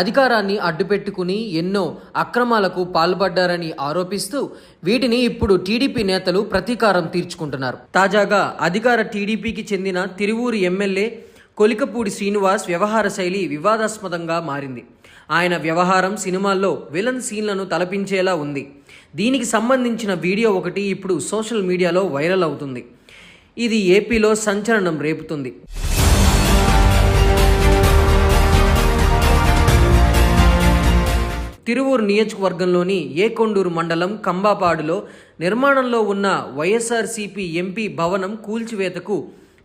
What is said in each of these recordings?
అధికారాన్ని అడ్డుపెట్టుకుని ఎన్నో అక్రమాలకు పాల్పడ్డారని ఆరోపిస్తూ వీటిని ఇప్పుడు టీడీపీ నేతలు ప్రతీకారం తీర్చుకుంటున్నారు. తాజాగా అధికార టీడీపీకి చెందిన తిరువూరు ఎమ్మెల్యే కొలికపూడి శ్రీనివాస్ వ్యవహార శైలి వివాదాస్పదంగా మారింది. ఆయన వ్యవహారం సినిమాల్లో విలన్ సీన్లను తలపించేలా ఉంది. దీనికి సంబంధించిన వీడియో ఒకటి ఇప్పుడు సోషల్ మీడియాలో వైరల్ అవుతుంది. ఇది ఏపీలో సంచలనం రేపుతుంది. తిరువూరు నియోజకవర్గంలోని ఏకొండూరు మండలం కంబాపాడులో నిర్మాణంలో ఉన్న వైఎస్ఆర్సీపీ ఎంపీ భవనం కూల్చివేతకు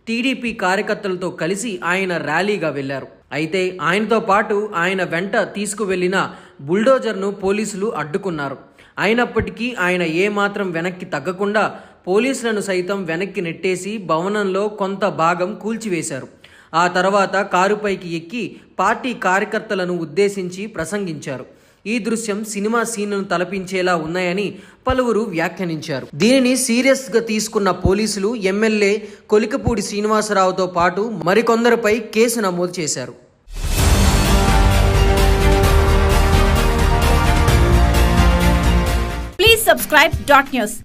టీడీపీ కార్యకర్తలతో కలిసి ఆయన ర్యాలీగా వెళ్ళారు. అయితే ఆయనతో పాటు ఆయన వెంట తీసుకువెళ్ళిన బుల్డోజర్ను పోలీసులు అడ్డుకున్నారు. అయినప్పటికీ ఆయన ఏమాత్రం వెనక్కి తగ్గకుండా పోలీసులను సైతం వెనక్కి నెట్టేసి భవనంలో కొంత భాగం కూల్చివేశారు. ఆ తర్వాత కారుపైకి ఎక్కి పార్టీ కార్యకర్తలను ఉద్దేశించి ప్రసంగించారు. ఈ దృశ్యం సినిమా సీన్లను తలపించేలా ఉన్నాయని పలువురు వ్యాఖ్యానించారు. దీనిని సీరియస్గా తీసుకున్న పోలీసులు ఎమ్మెల్యే కొలికపూడి శ్రీనివాసరావుతో పాటు మరికొందరిపై కేసు నమోదు చేశారు. Please subscribe dot news